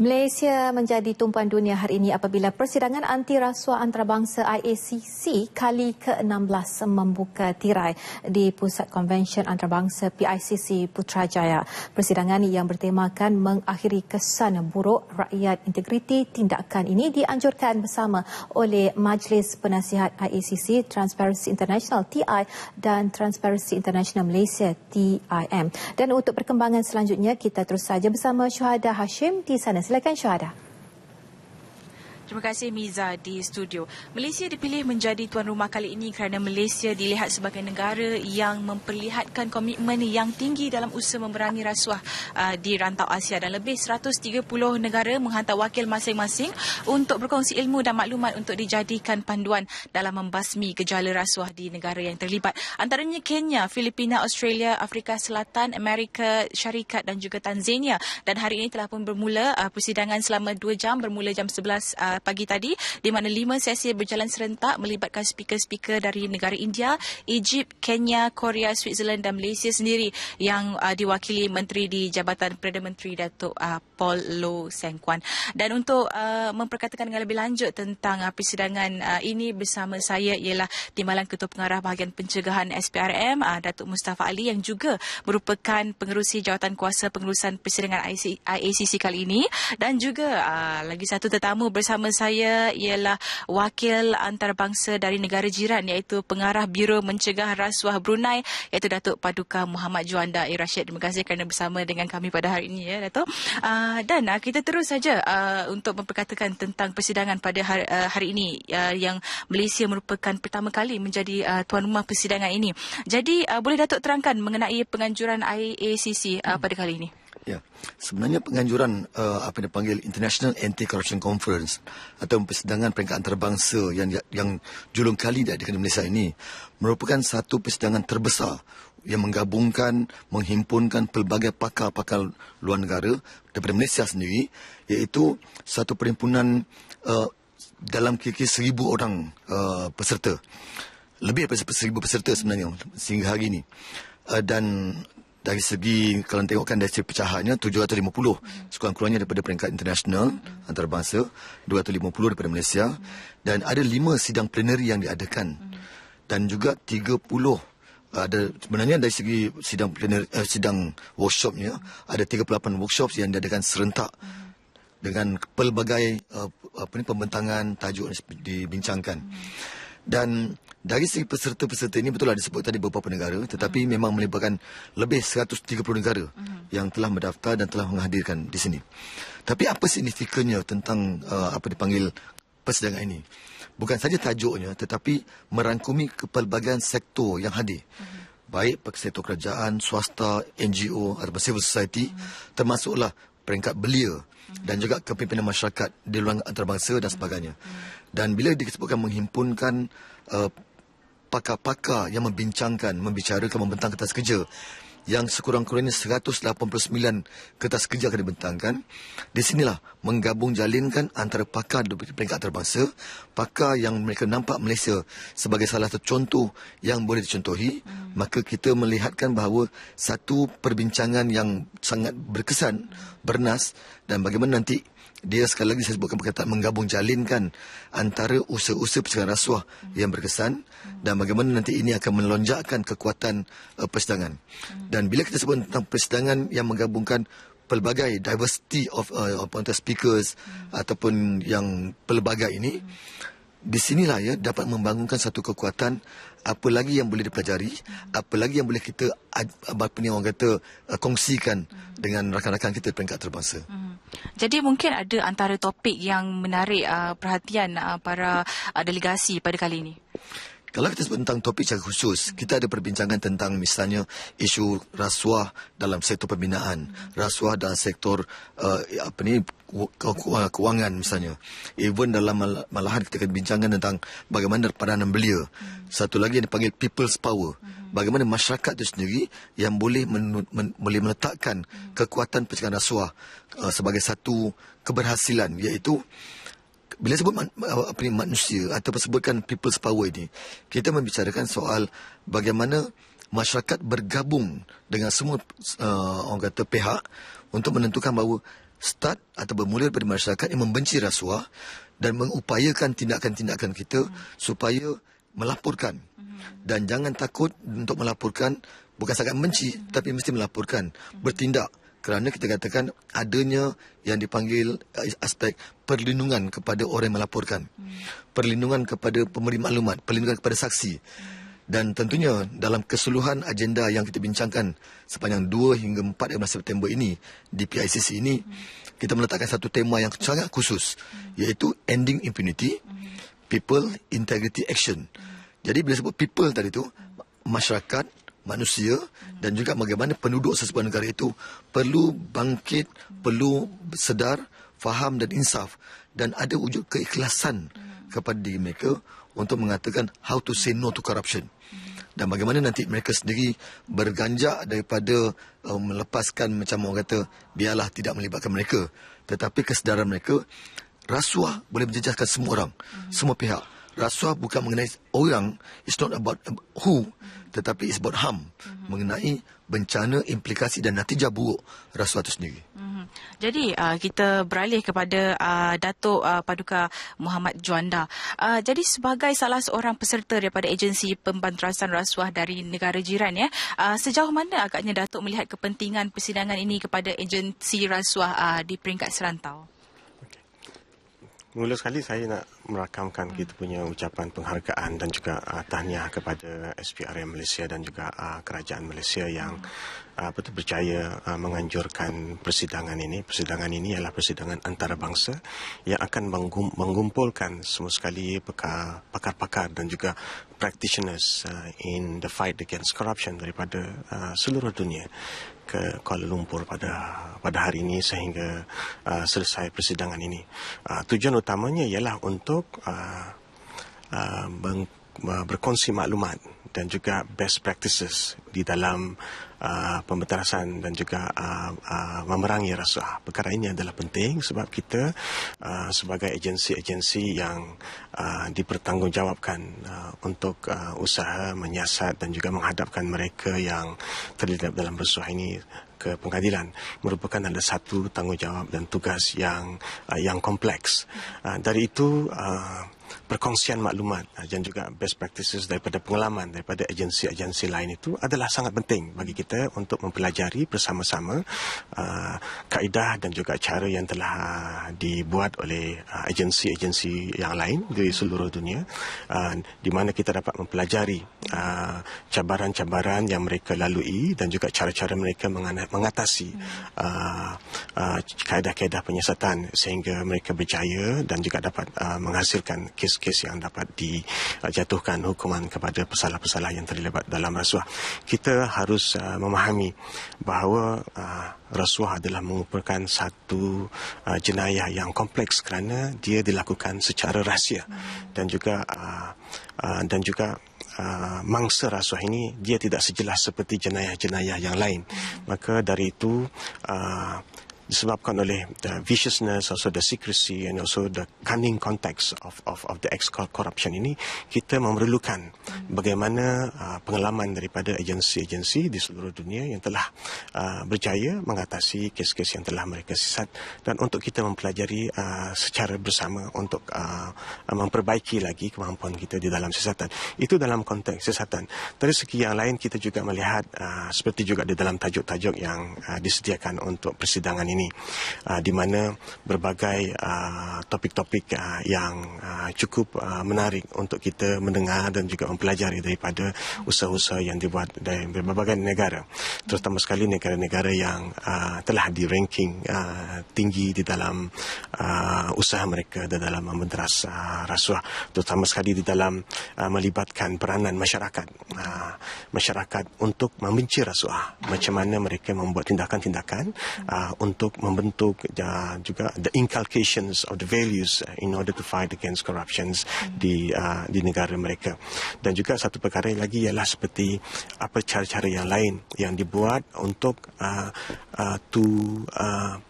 Malaysia menjadi tumpuan dunia hari ini apabila persidangan anti rasuah antarabangsa IACC kali ke-16 membuka tirai di Pusat Konvensyen Antarabangsa PICC Putrajaya. Persidangan yang bertemakan mengakhiri kesan buruk rakyat integriti tindakan ini dianjurkan bersama oleh Majlis Penasihat IACC Transparency International TI dan Transparency International Malaysia TIM. Dan untuk perkembangan selanjutnya kita terus saja bersama Syuhada Hashim di sana. Silakan Syuhada. Terima kasih Miza di studio. Malaysia dipilih menjadi tuan rumah kali ini kerana Malaysia dilihat sebagai negara yang memperlihatkan komitmen yang tinggi dalam usaha memerangi rasuah uh, di rantau Asia dan lebih 130 negara menghantar wakil masing-masing untuk berkongsi ilmu dan maklumat untuk dijadikan panduan dalam membasmi gejala rasuah di negara yang terlibat. Antaranya Kenya, Filipina, Australia, Afrika Selatan, Amerika Syarikat dan juga Tanzania. Dan hari ini telah pun bermula uh, persidangan selama 2 jam bermula jam 11 uh, pagi tadi di mana lima sesi berjalan serentak melibatkan speaker-speaker dari negara India, Egypt, Kenya, Korea, Switzerland dan Malaysia sendiri yang uh, diwakili Menteri di Jabatan Perdana Menteri Datuk uh, Paul Loh Seng Kuan. Dan untuk uh, memperkatakan dengan lebih lanjut tentang uh, persidangan uh, ini bersama saya ialah Timbalan Ketua Pengarah Bahagian Pencegahan SPRM uh, Datuk Mustafa Ali yang juga merupakan pengerusi jawatan kuasa pengurusan persidangan IACC kali ini dan juga uh, lagi satu tetamu bersama saya ialah wakil antarabangsa dari negara jiran iaitu pengarah Biro Mencegah Rasuah Brunei iaitu Datuk Paduka Muhammad Juanda A. Rashid. Terima kasih kerana bersama dengan kami pada hari ini ya Datuk. Uh, dan uh, kita terus saja uh, untuk memperkatakan tentang persidangan pada hari, uh, hari ini uh, yang Malaysia merupakan pertama kali menjadi uh, tuan rumah persidangan ini. Jadi uh, boleh Datuk terangkan mengenai penganjuran IACC uh, pada kali ini? Ya, sebenarnya penganjuran uh, apa yang dipanggil International Anti-Corruption Conference atau persidangan peringkat antarabangsa yang yang julung kali diadakan di Malaysia ini merupakan satu persidangan terbesar yang menggabungkan, menghimpunkan pelbagai pakar-pakar luar negara daripada Malaysia sendiri iaitu satu perhimpunan uh, dalam kira-kira seribu orang uh, peserta. Lebih daripada seribu peserta sebenarnya sehingga hari ini. Uh, dan dari segi kalau tengokkan dari segi pecahannya 750 hmm. sekurang-kurangnya daripada peringkat internasional antarabangsa 250 daripada Malaysia dan ada 5 sidang plenary yang diadakan dan juga 30 ada sebenarnya dari segi sidang plenary uh, sidang workshopnya ada 38 workshops yang diadakan serentak dengan pelbagai uh, apa ni pembentangan tajuk dibincangkan. Dan dari segi peserta-peserta ini betul ada sebut tadi beberapa negara tetapi hmm. memang melibatkan lebih 130 negara hmm. yang telah mendaftar dan telah menghadirkan di sini. Tapi apa signifikannya tentang uh, apa dipanggil persidangan ini? Bukan saja tajuknya tetapi merangkumi kepelbagaian sektor yang hadir. Hmm. Baik sektor kerajaan, swasta, NGO atau civil society hmm. termasuklah peringkat belia hmm. dan juga kepimpinan masyarakat di luar antarabangsa dan sebagainya. Hmm. Dan bila disebutkan menghimpunkan uh, pakar-pakar yang membincangkan, membicarakan, membentang kertas kerja yang sekurang-kurangnya 189 kertas kerja akan dibentangkan. Di sinilah menggabung jalinkan antara pakar di peringkat antarabangsa, pakar yang mereka nampak Malaysia sebagai salah satu contoh yang boleh dicontohi, hmm. maka kita melihatkan bahawa satu perbincangan yang sangat berkesan, bernas dan bagaimana nanti dia sekali lagi saya sebutkan perkataan menggabung jalinkan antara usaha-usaha pencegahan rasuah yang berkesan dan bagaimana nanti ini akan melonjakkan kekuatan uh, persidangan. Dan bila kita sebut tentang persidangan yang menggabungkan pelbagai diversity of uh, of speakers ataupun yang pelbagai ini di sinilah ya dapat membangunkan satu kekuatan apa lagi yang boleh dipelajari apa lagi yang boleh kita apa ni orang kata uh, kongsikan dengan rakan-rakan kita peringkat terbangsa hmm. jadi mungkin ada antara topik yang menarik uh, perhatian uh, para uh, delegasi pada kali ini kalau kita tentang topik secara khusus, kita ada perbincangan tentang misalnya isu rasuah dalam sektor pembinaan, rasuah dalam sektor uh, apa ni kewangan misalnya. Even dalam malahan kita akan bincangkan tentang bagaimana peranan belia. Satu lagi yang dipanggil people's power. Bagaimana masyarakat itu sendiri yang boleh men, men, boleh meletakkan kekuatan pencegahan rasuah uh, sebagai satu keberhasilan iaitu bila sebut apa ni manusia atau sebutkan people's power ini kita membicarakan soal bagaimana masyarakat bergabung dengan semua uh, orang kata pihak untuk menentukan bahawa start atau bermula daripada masyarakat yang membenci rasuah dan mengupayakan tindakan-tindakan kita supaya melaporkan. Dan jangan takut untuk melaporkan bukan sangat membenci tapi mesti melaporkan bertindak kerana kita katakan adanya yang dipanggil uh, aspek perlindungan kepada orang yang melaporkan. Perlindungan kepada pemberi maklumat perlindungan kepada saksi. Dan tentunya dalam keseluruhan agenda yang kita bincangkan sepanjang 2 hingga 4 September ini di PICC ini kita meletakkan satu tema yang sangat khusus iaitu ending impunity people integrity action. Jadi bila sebut people tadi tu masyarakat manusia dan juga bagaimana penduduk sesebuah negara itu perlu bangkit, perlu sedar, faham dan insaf dan ada wujud keikhlasan kepada diri mereka untuk mengatakan how to say no to corruption. Dan bagaimana nanti mereka sendiri berganjak daripada uh, melepaskan macam orang kata biarlah tidak melibatkan mereka. Tetapi kesedaran mereka rasuah boleh menjejaskan semua orang, semua pihak rasuah bukan mengenai orang it's not about who tetapi it's about harm mengenai bencana implikasi dan natijah buruk rasuah itu sendiri Mhm. Jadi uh, kita beralih kepada uh, Datuk uh, Paduka Muhammad Juanda. Uh, jadi sebagai salah seorang peserta daripada agensi pembantrasan rasuah dari negara jiran ya, uh, sejauh mana agaknya Datuk melihat kepentingan persidangan ini kepada agensi rasuah uh, di peringkat serantau? Mula sekali saya nak merakamkan kita punya ucapan penghargaan dan juga uh, tahniah kepada SPRM Malaysia dan juga uh, kerajaan Malaysia yang uh, betul percaya uh, menganjurkan persidangan ini. Persidangan ini adalah persidangan antarabangsa yang akan menggum- mengumpulkan semua sekali pakar- pakar-pakar dan juga practitioners uh, in the fight against corruption daripada uh, seluruh dunia ke Kuala Lumpur pada pada hari ini sehingga uh, selesai persidangan ini. Uh, tujuan utamanya ialah untuk uh, uh, berkongsi maklumat dan juga best practices di dalam uh, dan juga uh, uh, memerangi rasuah. Perkara ini adalah penting sebab kita uh, sebagai agensi-agensi yang uh, dipertanggungjawabkan uh, untuk uh, usaha menyiasat dan juga menghadapkan mereka yang terlibat dalam rasuah ini ke pengadilan merupakan adalah satu tanggungjawab dan tugas yang uh, yang kompleks. Uh, dari itu uh, perkongsian maklumat uh, dan juga best practices daripada pengalaman daripada agensi-agensi lain itu adalah sangat penting bagi kita untuk mempelajari bersama-sama uh, kaedah dan juga cara yang telah dibuat oleh uh, agensi-agensi yang lain di seluruh dunia uh, di mana kita dapat mempelajari uh, cabaran-cabaran yang mereka lalui dan juga cara-cara mereka mengatasi uh, uh, kaedah-kaedah penyiasatan sehingga mereka berjaya dan juga dapat uh, menghasilkan kes-kes yang dapat dijatuhkan hukuman kepada pesalah-pesalah yang terlibat dalam rasuah. Kita harus uh, memahami bahawa uh, rasuah adalah merupakan satu uh, jenayah yang kompleks kerana dia dilakukan secara rahsia dan juga uh, uh, dan juga uh, mangsa rasuah ini dia tidak sejelas seperti jenayah-jenayah yang lain. Maka dari itu uh, disebabkan oleh the viciousness, also the secrecy and also the cunning context of of of the ex corruption ini, kita memerlukan bagaimana uh, pengalaman daripada agensi-agensi di seluruh dunia yang telah uh, berjaya mengatasi kes-kes yang telah mereka sisat dan untuk kita mempelajari uh, secara bersama untuk uh, memperbaiki lagi kemampuan kita di dalam siasatan. Itu dalam konteks siasatan. Dari segi yang lain kita juga melihat uh, seperti juga di dalam tajuk-tajuk yang uh, disediakan untuk persidangan ini uh, di mana berbagai uh, topik-topik uh, yang uh, cukup uh, menarik untuk kita mendengar dan juga mempelajari daripada usaha-usaha yang dibuat dari berbagai negara terutama sekali negara-negara yang uh, telah di ranking uh, tinggi di dalam uh, usaha mereka di dalam membenteras uh, rasuah terutama sekali di dalam uh, melibatkan peranan masyarakat uh, masyarakat untuk membenci rasuah macam mana mereka membuat tindakan-tindakan uh, untuk membentuk uh, juga the inculcations of the values uh, in order to fight against corruptions di uh, di negara mereka. Dan juga satu perkara lagi ialah seperti apa cara-cara yang lain yang dibuat untuk uh, uh, to uh,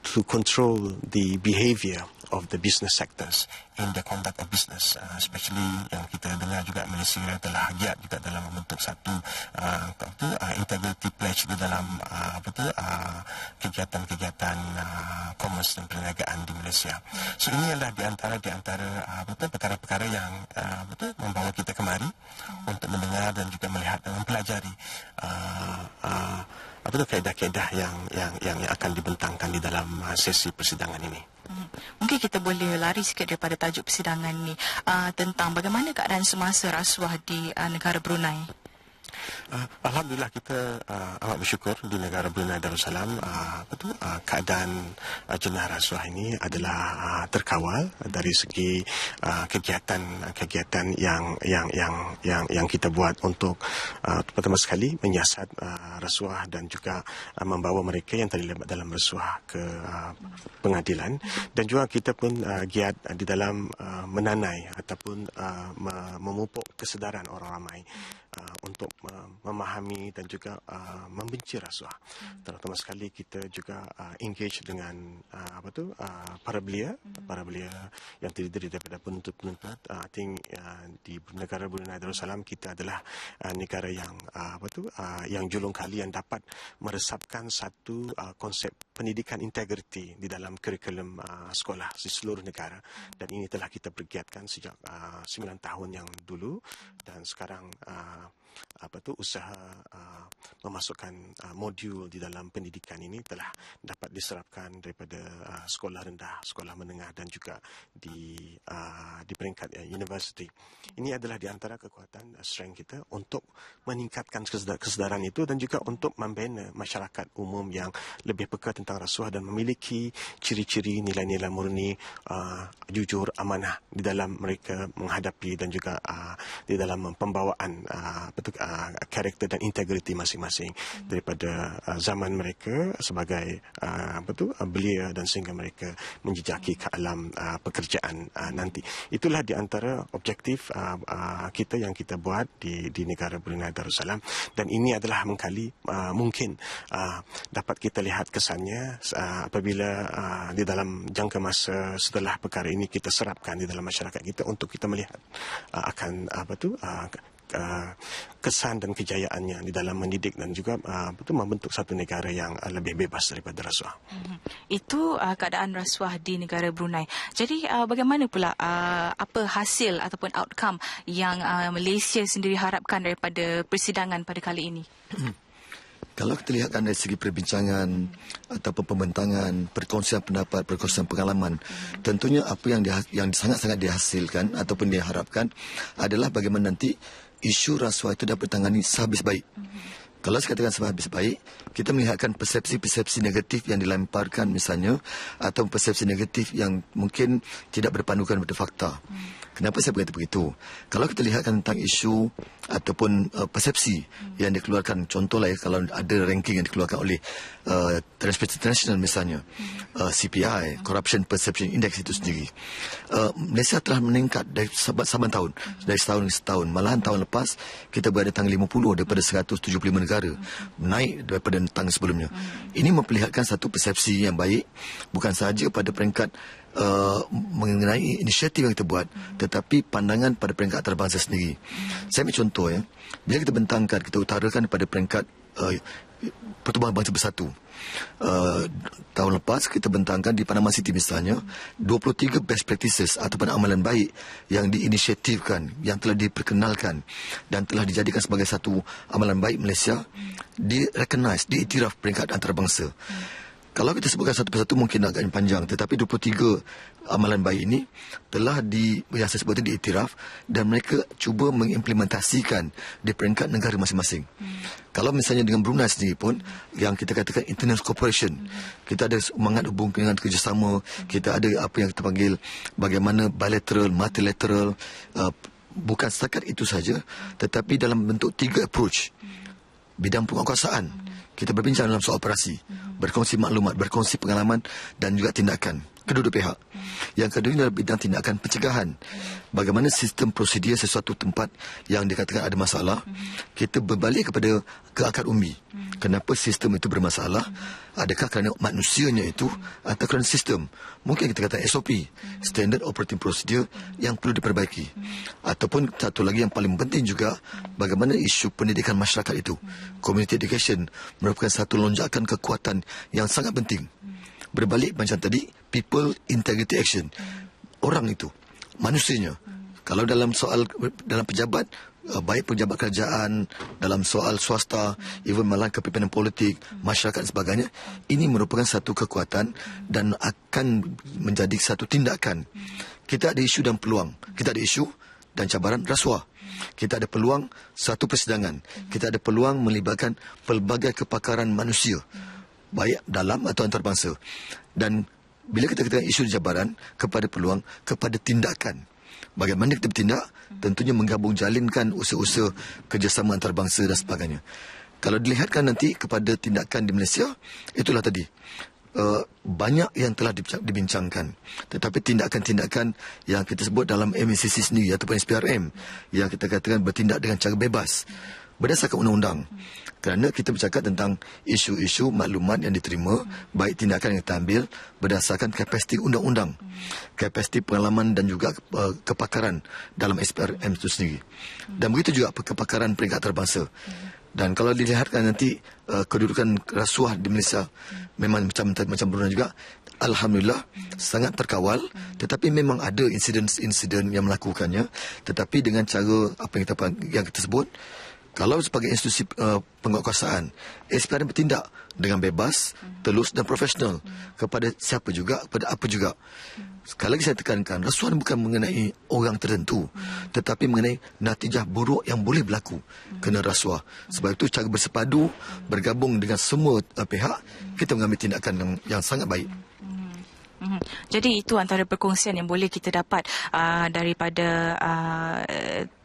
to control the behavior of the business sectors in the conduct of business uh, especially yang kita dengar juga Malaysia telah giat juga dalam membentuk satu uh, apa uh, integrity pledge di dalam uh, apa tu uh, kegiatan-kegiatan uh, commerce dan perniagaan di Malaysia. So ini adalah di antara di antara uh, apa tu perkara-perkara yang uh, apa tu membawa kita kemari untuk mendengar dan juga melihat dan mempelajari uh, uh, apa tu kaedah-kaedah yang yang yang akan dibentangkan di dalam uh, sesi persidangan ini. Mungkin kita boleh lari sikit daripada tajuk persidangan ni uh, tentang bagaimana keadaan semasa rasuah di uh, negara Brunei. Uh, Alhamdulillah kita uh, amat bersyukur di negara Brunei Darussalam uh, apa tu uh, keadaan uh, jenah rasuah ini adalah uh, terkawal dari segi uh, kegiatan kegiatan yang yang yang yang yang kita buat untuk uh, pertama sekali menyiasat uh, rasuah dan juga uh, membawa mereka yang terlibat dalam rasuah ke uh, pengadilan. Dan juga kita pun uh, giat uh, di dalam uh, menanai ataupun uh, memupuk kesedaran orang ramai uh, untuk uh, memahami dan juga uh, membenci rasuah. Hmm. Terutama sekali kita juga uh, engage dengan uh, apa tu uh, para belia, hmm. para belia yang terdiri daripada penuntut-penuntut. Uh, I think uh, di negara Brunei Darussalam kita adalah uh, negara yang uh, apa tu uh, yang julung kali yang dapat meresapkan satu uh, konsep pendidikan integriti di dalam kurikulum uh, sekolah di seluruh negara hmm. dan ini telah kita pergiatkan sejak uh, 9 tahun yang dulu dan sekarang uh, time apa tu usaha uh, memasukkan uh, modul di dalam pendidikan ini telah dapat diserapkan daripada uh, sekolah rendah, sekolah menengah dan juga di uh, di peringkat uh, university. Ini adalah di antara kekuatan uh, strength kita untuk meningkatkan kesedaran itu dan juga untuk membina masyarakat umum yang lebih peka tentang rasuah dan memiliki ciri-ciri nilai-nilai murni uh, jujur amanah di dalam mereka menghadapi dan juga uh, di dalam pembawaan uh, betul uh, karakter dan integriti masing-masing hmm. daripada uh, zaman mereka sebagai uh, apa tu uh, belia dan sehingga mereka menjejaki ke alam uh, pekerjaan uh, nanti itulah di antara objektif uh, uh, kita yang kita buat di di negara Brunei Darussalam dan ini adalah mengkali uh, mungkin uh, dapat kita lihat kesannya uh, apabila uh, di dalam jangka masa setelah perkara ini kita serapkan di dalam masyarakat kita untuk kita melihat uh, akan apa tu uh, uh, kesan dan kejayaannya di dalam mendidik dan juga uh, betul membentuk satu negara yang uh, lebih bebas daripada rasuah. Mm-hmm. Itu uh, keadaan rasuah di negara Brunei. Jadi uh, bagaimana pula uh, apa hasil ataupun outcome yang uh, Malaysia sendiri harapkan daripada persidangan pada kali ini? Kalau kita lihatkan dari segi perbincangan ataupun pembentangan, perkongsian pendapat, perkongsian pengalaman, hmm. tentunya apa yang dia, yang sangat-sangat dihasilkan ataupun diharapkan adalah bagaimana nanti isu rasuah itu dapat ditangani sehabis baik. Mm-hmm. Kalau saya katakan sehabis baik, kita melihatkan persepsi-persepsi negatif yang dilemparkan misalnya atau persepsi negatif yang mungkin tidak berpandukan pada fakta. Mm. Kenapa saya berkata begitu? Kalau kita lihatkan tentang isu ataupun uh, persepsi hmm. yang dikeluarkan, contohlah ya, kalau ada ranking yang dikeluarkan oleh uh, Transparency International misalnya, hmm. uh, CPI, hmm. Corruption Perception Index itu sendiri, uh, Malaysia telah meningkat dari saban tahun, hmm. dari setahun ke setahun. Malahan tahun lepas, kita berada tanggal 50 daripada 175 negara, hmm. naik daripada tanggal sebelumnya. Ini memperlihatkan satu persepsi yang baik, bukan sahaja pada peringkat uh, mengenai inisiatif yang kita buat tetapi pandangan pada peringkat antarabangsa sendiri. Saya ambil contoh ya. Bila kita bentangkan, kita utarakan pada peringkat uh, Pertubuhan Bangsa Bersatu. Uh, tahun lepas kita bentangkan di Panama City misalnya 23 best practices ataupun amalan baik yang diinisiatifkan yang telah diperkenalkan dan telah dijadikan sebagai satu amalan baik Malaysia di recognize diiktiraf peringkat antarabangsa. Hmm kalau kita sebutkan satu persatu mungkin agak panjang tetapi 23 amalan baik ini telah di yang saya sebut itu diiktiraf dan mereka cuba mengimplementasikan di peringkat negara masing-masing. Hmm. Kalau misalnya dengan Brunei sendiri pun hmm. yang kita katakan international cooperation hmm. kita ada semangat hubungan kerjasama hmm. kita ada apa yang kita panggil bagaimana bilateral multilateral uh, bukan setakat itu saja tetapi dalam bentuk tiga approach hmm. bidang penguasaan hmm. Kita berbincang dalam soal operasi. Hmm berkongsi maklumat, berkongsi pengalaman dan juga tindakan kedua-dua pihak. Yang kedua adalah bidang tindakan pencegahan. Bagaimana sistem prosedur sesuatu tempat yang dikatakan ada masalah, kita berbalik kepada ke akar umbi. Kenapa sistem itu bermasalah? Adakah kerana manusianya itu atau kerana sistem? Mungkin kita kata SOP, Standard Operating Procedure yang perlu diperbaiki. Ataupun satu lagi yang paling penting juga, bagaimana isu pendidikan masyarakat itu. Community education merupakan satu lonjakan kekuatan yang sangat penting berbalik macam tadi people integrity action. Orang itu manusianya. Kalau dalam soal dalam pejabat uh, baik pejabat kerajaan dalam soal swasta even malah kepimpinan politik masyarakat sebagainya ini merupakan satu kekuatan dan akan menjadi satu tindakan. Kita ada isu dan peluang. Kita ada isu dan cabaran rasuah. Kita ada peluang satu persidangan. Kita ada peluang melibatkan pelbagai kepakaran manusia baik dalam atau antarabangsa. Dan bila kita katakan isu jabaran kepada peluang, kepada tindakan. Bagaimana kita bertindak? Tentunya menggabung jalinkan usaha-usaha kerjasama antarabangsa dan sebagainya. Kalau dilihatkan nanti kepada tindakan di Malaysia, itulah tadi. Uh, banyak yang telah dibincangkan tetapi tindakan-tindakan yang kita sebut dalam MCC sendiri ataupun SPRM yang kita katakan bertindak dengan cara bebas berdasarkan undang-undang. Kerana kita bercakap tentang isu-isu maklumat yang diterima baik tindakan yang kita ambil berdasarkan kapasiti undang-undang kapasiti pengalaman dan juga uh, kepakaran dalam SPRM itu sendiri. Dan begitu juga kepakaran peringkat terbangsa. Dan kalau dilihatkan nanti uh, kedudukan rasuah di Malaysia memang macam macam Brunei juga Alhamdulillah sangat terkawal. Tetapi memang ada insiden-insiden yang melakukannya. Tetapi dengan cara apa yang kita yang kita sebut kalau sebagai institusi uh, penguatkuasaan, SPRM bertindak dengan bebas, telus dan profesional kepada siapa juga, kepada apa juga. Sekali lagi saya tekankan, rasuah bukan mengenai orang tertentu, tetapi mengenai natijah buruk yang boleh berlaku kena rasuah. Sebab itu cara bersepadu, bergabung dengan semua uh, pihak, kita mengambil tindakan yang, yang sangat baik. Mm-hmm. Jadi itu antara perkongsian yang boleh kita dapat uh, daripada uh,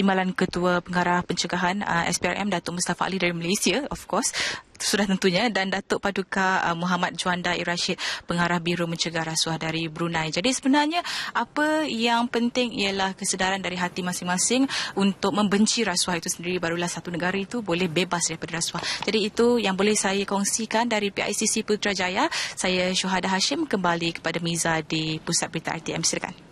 Timbalan Ketua Pengarah Pencegahan uh, SPRM Datuk Mustafa Ali dari Malaysia of course sudah tentunya dan Datuk Paduka uh, Muhammad Juanda Irashid Pengarah Biro Mencegah Rasuah dari Brunei. Jadi sebenarnya apa yang penting ialah kesedaran dari hati masing-masing untuk membenci rasuah itu sendiri barulah satu negara itu boleh bebas daripada rasuah. Jadi itu yang boleh saya kongsikan dari PICC Putrajaya. Saya Syuhada Hashim kembali kepada Miza di Pusat Berita RTM. Silakan.